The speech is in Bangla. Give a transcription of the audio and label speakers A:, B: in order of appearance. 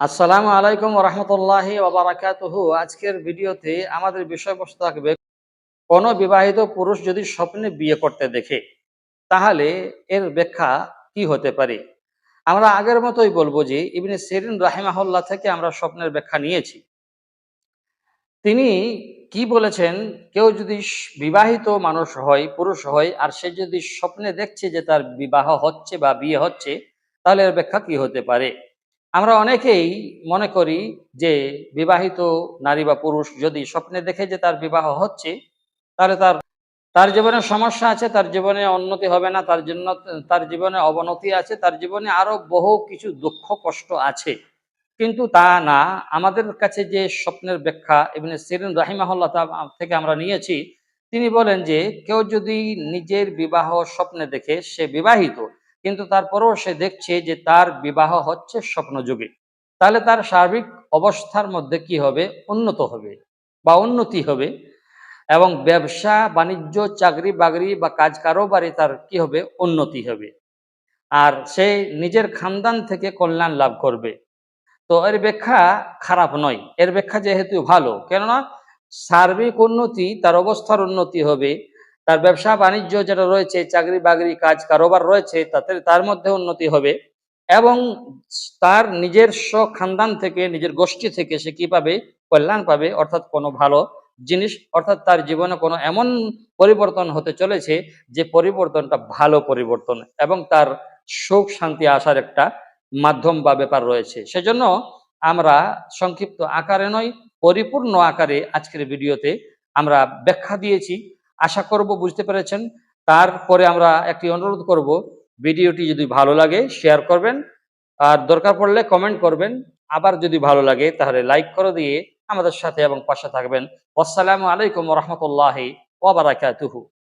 A: আসসালামু আলাইকুম রহমতুল্লাহি ওবরাকাতুহু আজকের ভিডিওতে আমাদের বিষয়বস্তু থাকবে, কোন বিবাহিত পুরুষ যদি স্বপ্নে বিয়ে করতে দেখে, তাহলে এর ব্যাখ্যা কি হতে পারে? আমরা আগের মতোই বলব যে ইবনে সেরিন রাহিমাহুল্লাহ থেকে আমরা স্বপ্নের ব্যাখ্যা নিয়েছি। তিনি কি বলেছেন, কেউ যদি বিবাহিত মানুষ হয়, পুরুষ হয়, আর সে যদি স্বপ্নে দেখছে যে তার বিবাহ হচ্ছে বা বিয়ে হচ্ছে, তাহলে এর ব্যাখ্যা কি হতে পারে? আমরা অনেকেই মনে করি যে বিবাহিত নারী বা পুরুষ যদি স্বপ্নে দেখে যে তার বিবাহ হচ্ছে, তাহলে তার তার জীবনে সমস্যা আছে, তার জীবনে উন্নতি হবে না, তার জন্য, তার জীবনে অবনতি আছে, তার জীবনে আরও বহু কিছু দুঃখ, কষ্ট আছে। কিন্তু তা না, আমাদের কাছে যে স্বপ্নের ব্যাখ্যা ইবনে সিরিন রাহিমাহুল্লাহ তা- থেকে আমরা নিয়েছি, তিনি বলেন যে কেউ যদি নিজের বিবাহ স্বপ্নে দেখে সে বিবাহিত কিন্তু তারপরেও সে দেখছে যে তার বিবাহ হচ্ছে স্বপ্নযুগে। তাহলে তার সার্বিক অবস্থার মধ্যে কি হবে? উন্নত হবে বা উন্নতি হবে এবং ব্যবসা, বাণিজ্য, চাকরি বাকরি বা কাজ কারোবারে তার কি হবে? উন্নতি হবে। আর সে নিজের খানদান থেকে কল্যাণ লাভ করবে। তো এর ব্যাখ্যা খারাপ নয়। এর ব্যাখ্যা যেহেতু ভালো, কেননা সার্বিক উন্নতি, তার অবস্থার উন্নতি হবে তার ব্যবসা বাণিজ্য যেটা রয়েছে, চাকরি বাকরি কাজ কারোবার রয়েছে, তাতে তার মধ্যে উন্নতি হবে এবং তার নিজস্ব খানদান থেকে, নিজের গোষ্ঠী থেকে সে কি পাবে? কল্যাণ পাবে, অর্থাৎ কোনো ভালো জিনিস, অর্থাৎ তার জীবনে কোনো এমন পরিবর্তন হতে চলেছে যে পরিবর্তনটা ভালো পরিবর্তন এবং তার সুখ শান্তি আসার একটা মাধ্যম বা ব্যাপার রয়েছে। সেজন্য আমরা সংক্ষিপ্ত আকারে নয়, পরিপূর্ণ আকারে আজকের ভিডিওতে আমরা ব্যাখ্যা দিয়েছি। আশা করব বুঝতে পেরেছেন। তারপরে আমরা একটি অনুরোধ করব, ভিডিওটি যদি ভালো লাগে শেয়ার করবেন। আর দরকার পড়লে কমেন্ট করবেন। আবার যদি ভালো লাগে, তাহলে লাইক করে দিয়ে আমাদের সাথে এবং পাশে থাকবেন। আসসালামু আলাইকুম রহমতুল্লাহি ওয়াবারাকাতুহু